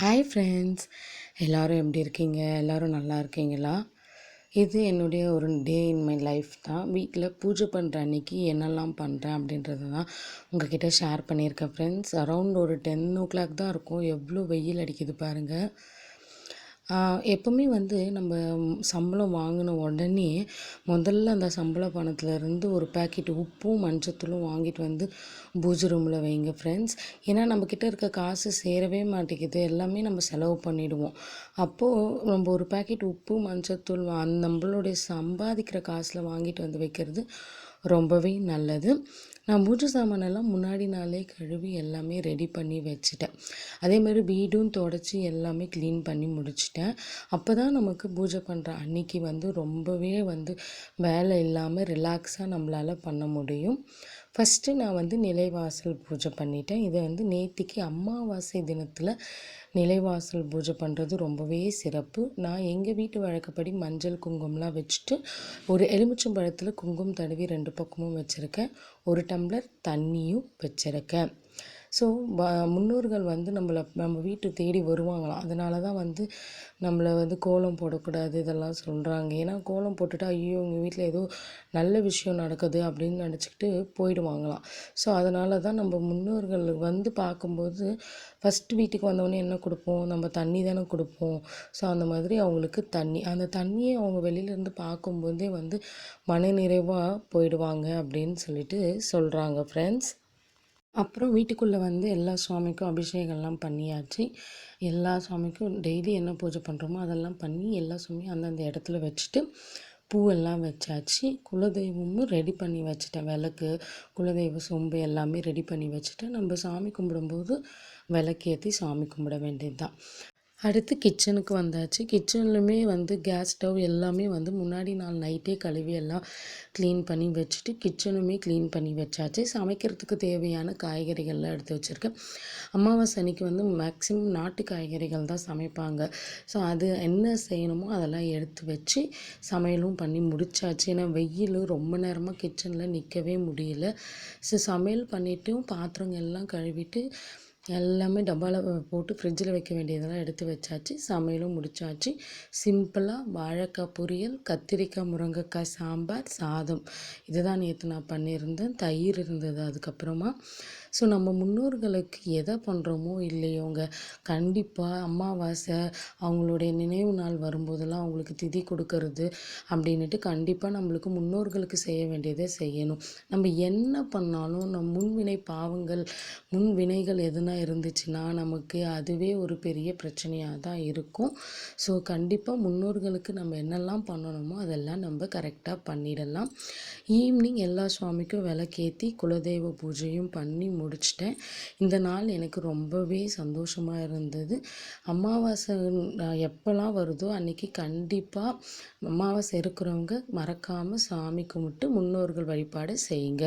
Hi friends எல்லோரும் எப்படி இருக்கீங்க? எல்லோரும் நல்லா இருக்கீங்களா? இது என்னுடைய ஒரு டே இன் மை லைஃப் தான். வீட்டில் பூஜை பண்ணுற அன்னைக்கு என்னெல்லாம் பண்ணுறேன் அப்படின்றது தான் உங்ககிட்ட ஷேர் பண்ணியிருக்கேன் ஃப்ரெண்ட்ஸ் அரவுண்ட் ஒரு டென் ஓ கிளாக் தான் இருக்கும். எவ்வளோ வெயில் அடிக்குது பாருங்கள் எப்போவுமே வந்து நம்ம சம்பளம் வாங்கின உடனே முதல்ல அந்த சம்பள பணத்துலேருந்து ஒரு பேக்கெட் உப்பும் மஞ்சத்தூளும் வாங்கிட்டு வந்து பூஜை ரூமில் வைங்க ஃப்ரெண்ட்ஸ் ஏன்னா நம்மக்கிட்ட இருக்க காசு சேரவே மாட்டேங்குது. எல்லாமே நம்ம செலவு பண்ணிவிடுவோம் அப்போது நம்ம ஒரு பேக்கெட் உப்பு மஞ்சத்தூள் அந்த நம்மளுடைய சம்பாதிக்கிற காசில் வாங்கிட்டு வந்து வைக்கிறது ரொம்பவே நல்லது. நான் பூஜை சாமானெல்லாம் முன்னாடி நாளே கழுவி எல்லாமே ரெடி பண்ணி வச்சுட்டேன். அதே மாதிரி வீடும் தொடச்சி எல்லாமே க்ளீன் பண்ணி முடிச்சிட்டேன். அப்போ தான் நமக்கு பூஜை பண்ணுற அன்னைக்கு வந்து ரொம்பவே வந்து வேலை இல்லாமல் ரிலாக்ஸாக நம்மளால் பண்ண முடியும். ஃபஸ்ட்டு நான் வந்து நிலைவாசல் பூஜை பண்ணிட்டேன். இதை வந்து நேத்திக்கு அமாவாசை தினத்தில் நிலைவாசல் பூஜை பண்ணுறது ரொம்பவே சிறப்பு. நான் எங்கள் வீட்டு வழக்கப்படி மஞ்சள் குங்குமம்லாம் வச்சுட்டு ஒரு எலுமிச்சம்பழத்தில் குங்குமம் தடவி ரெண்டு பக்கமும் வச்சுருக்கேன். ஒரு டம்ளர் தண்ணியும் வச்சுருக்கேன். ஸோ முன்னோர்கள் வந்து நம்மளை நம்ம வீட்டு தேடி வருவாங்களாம். அதனால தான் வந்து நம்மளை வந்து கோலம் போடக்கூடாது இதெல்லாம் சொல்கிறாங்க ஏன்னா கோலம் போட்டுட்டா ஐயோ எங்கள் வீட்டில் ஏதோ நல்ல விஷயம் நடக்குது அப்படின்னு நினச்சிக்கிட்டு போயிடுவாங்களாம். ஸோ அதனால தான் நம்ம முன்னோர்கள் வந்து பார்க்கும்போது ஃபஸ்ட்டு வீட்டுக்கு வந்தவொடனே என்ன கொடுப்போம்? நம்ம தண்ணி தானே கொடுப்போம். ஸோ அந்த மாதிரி அவங்களுக்கு தண்ணி அந்த தண்ணியை அவங்க வெளியிலேருந்து பார்க்கும்போதே வந்து மனநிறைவாக போயிடுவாங்க அப்படின்னு சொல்லிட்டு சொல்கிறாங்க ஃப்ரெண்ட்ஸ் அப்புறம் வீட்டுக்குள்ளே வந்து எல்லா சுவாமிக்கும் அபிஷேகம்லாம் பண்ணியாச்சு. எல்லா சுவாமிக்கும் டெய்லி என்ன பூஜை பண்ணுறோமோ அதெல்லாம் பண்ணி எல்லா சுவாமியும் அந்தந்த இடத்துல வச்சுட்டு பூவெல்லாம் வச்சாச்சு. குலதெய்வமும் ரெடி பண்ணி வச்சுட்டேன். விளக்கு குலதெய்வ சொம்பு எல்லாமே ரெடி பண்ணி வச்சுட்டு நம்ம சாமி கும்பிடும்போது விளக்கேற்றி சாமி கும்பிட வேண்டியது தான் அடுத்து கிச்சனுக்கு வந்தாச்சு. கிச்சன்லையுமே வந்து கேஸ் ஸ்டவ் எல்லாமே வந்து முன்னாடி நாள் நைட்டே கழுவி எல்லாம் க்ளீன் பண்ணி வச்சுட்டு கிச்சனுமே க்ளீன் பண்ணி வச்சாச்சு. சமைக்கிறதுக்கு தேவையான காய்கறிகள்லாம் எடுத்து வச்சுருக்கேன். அமாவாசை அன்னைக்கு வந்து மேக்ஸிமம் நாட்டு காய்கறிகள் தான் சமைப்பாங்க. ஸோ அது என்ன செய்யணுமோ அதெல்லாம் எடுத்து வச்சு சமையலும் பண்ணி முடிச்சாச்சு. ஏன்னா வெயில் ரொம்ப நேரமாக கிச்சனில் நிற்கவே முடியல. ஸோ சமையல் பண்ணிவிட்டும் பாத்திரங்கள் எல்லாம் கழுவிட்டு எல்லாமே டப்பாவில் போட்டு ஃப்ரிட்ஜில் வைக்க வேண்டியதெல்லாம் எடுத்து வச்சாச்சு. சமையலும் முடிச்சாச்சு. சிம்பிளாக வாழைக்காய் பொரியல் கத்திரிக்காய் முருங்கைக்காய் சாம்பார் சாதம். இதுதான் நேற்று நான் பண்ணியிருந்தேன். தயிர் இருந்தது அதுக்கப்புறமா. ஸோ நம்ம முன்னோர்களுக்கு எதை பண்ணுறோமோ இல்லையோங்க கண்டிப்பாக அமாவாசை அவங்களுடைய நினைவு நாள் வரும்போதெல்லாம் அவங்களுக்கு திதி கொடுக்கறது அப்படின்ட்டு கண்டிப்பாக நம்மளுக்கு முன்னோர்களுக்கு செய்ய வேண்டியதை செய்யணும். நம்ம என்ன பண்ணாலும் நம் முன்வினை பாவங்கள் முன்வினைகள் எதுனா இருந்துச்சுன்னா நமக்கு அதுவே ஒரு பெரிய பிரச்சனையாக தான் இருக்கும். ஸோ கண்டிப்பாக முன்னோர்களுக்கு நம்ம என்னெல்லாம் பண்ணணுமோ அதெல்லாம் நம்ம கரெக்டாக பண்ணிடலாம். ஈவினிங் எல்லா சுவாமிக்கும் விளக்கேற்றி குலதெய்வ பூஜையும் பண்ணி முடிச்சிட்டேன். இந்த நாள் எனக்கு ரொம்பவே சந்தோஷமாக இருந்தது. அமாவாசை எப்போல்லாம் வருதோ அன்றைக்கி கண்டிப்பாக அமாவாசை இருக்கிறவங்க மறக்காமல் சாமி கும்பிட்டு முன்னோர்கள் வழிபாடு செய்யுங்க.